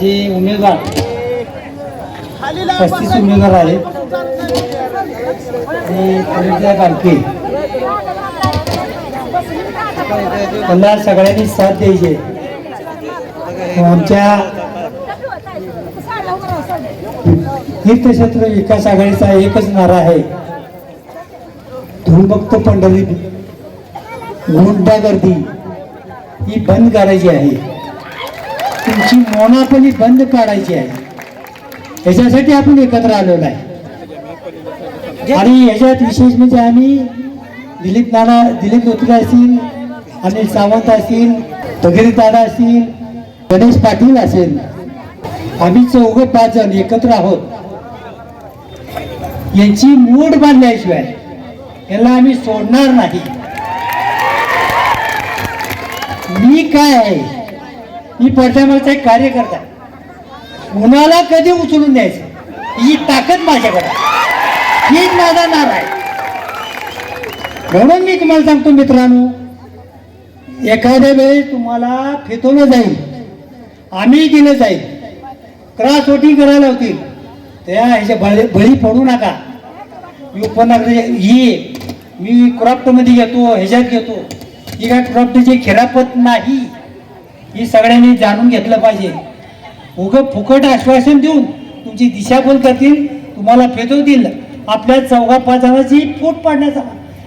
जे उमेदवार पस्तीस उमेदवार आहेत. आणि परिचय बालके त्यांना सगळ्यांनी साथ द्यायची आमच्या तीर्थक्षेत्र विकास आघाडीचा एकच नारा आहे. धुळभक्त पंढरी गुंडागर्दी ही बंद करायची आहे. तुमची मोनापणी बंद काढायची आहे. याच्यासाठी आपण एकत्र आलेलो आहे. आणि याच्यात विशेष म्हणजे आम्ही दिलीप नाना दिलीप धोत्रे असतील अनिल सावंत असतील भगीरथ दादा असतील गणेश पाटील असेल आम्ही चौघ पाच जण एकत्र आहोत. यांची मूड बांधल्याशिवाय याला आम्ही सोडणार नाही. मी काय आहे? मी पडद्यामागचा एक कार्यकर्ता कुणाला कधी उचलून द्यायचं? ही ताकद माझ्याकडे हीच माझा नार आहे. म्हणून मी तुम्हाला सांगतो मित्रांनो एखाद्या वेळेस तुम्हाला फितवलं जाईल आम्ही दिलं जाईल क्रॉस वोटिंग करायला होतील त्या ह्याच्या बळी बळी पडू नका. मी उपनगर ही मी क्रॉप्टमध्ये घेतो ह्याच्यात घेतो ही काय क्रॉप्टची खिरापत नाही. ही सगळ्यांनी जाणून घेतलं पाहिजे. उगं फुकट आश्वासन देऊन तुमची दिशाभूल करतील तुम्हाला फेदवतील आपल्या चौघा पाच जणांची फूट पाडण्याचा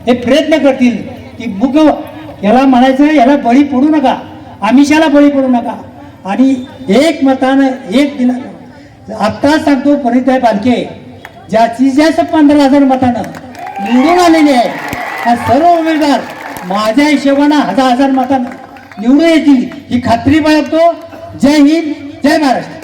हे प्रयत्न करतील की मुग याला म्हणायचं याला बळी पडू नका. आमिषाला बळी पडू नका. आणि एक मतानं एक दिला आत्ताच सांगतो परिताय बालके ज्याची जास्त पंधरा हजार मतानं निवडून आलेली आहे हा सर्व उमेदवार माझ्या हिशोबानं हजार हजार मतानं. निवडून येतील ही खात्री बाळगतो. जय हिंद जय महाराष्ट्र.